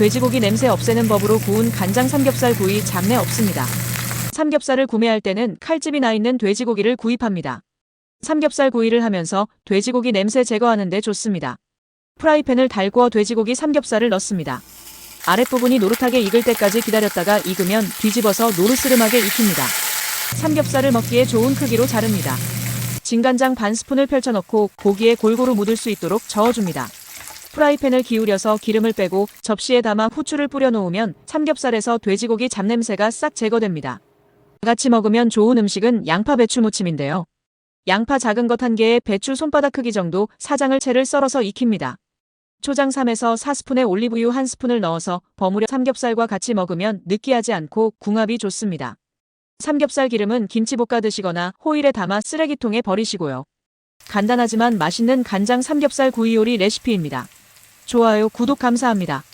돼지고기 냄새 없애는 법으로 구운 간장 삼겹살 구이 잡내 없습니다. 삼겹살을 구매할 때는 칼집이 나 있는 돼지고기를 구입합니다. 삼겹살 구이를 하면서 돼지고기 냄새 제거하는 데 좋습니다. 프라이팬을 달구어 돼지고기 삼겹살을 넣습니다. 아랫부분이 노릇하게 익을 때까지 기다렸다가 익으면 뒤집어서 노르스름하게 익힙니다. 삼겹살을 먹기에 좋은 크기로 자릅니다. 진간장 반 스푼을 펼쳐넣고 고기에 골고루 묻을 수 있도록 저어줍니다. 프라이팬을 기울여서 기름을 빼고 접시에 담아 후추를 뿌려 놓으면 삼겹살에서 돼지고기 잡냄새가 싹 제거됩니다. 같이 먹으면 좋은 음식은 양파 배추 무침인데요. 양파 작은 것 한 개에 배추 손바닥 크기 정도 사장을 채를 썰어서 익힙니다. 초장 3에서 4스푼에 올리브유 1스푼을 넣어서 버무려 삼겹살과 같이 먹으면 느끼하지 않고 궁합이 좋습니다. 삼겹살 기름은 김치 볶아 드시거나 호일에 담아 쓰레기통에 버리시고요. 간단하지만 맛있는 간장 삼겹살 구이 요리 레시피입니다. 좋아요, 구독 감사합니다.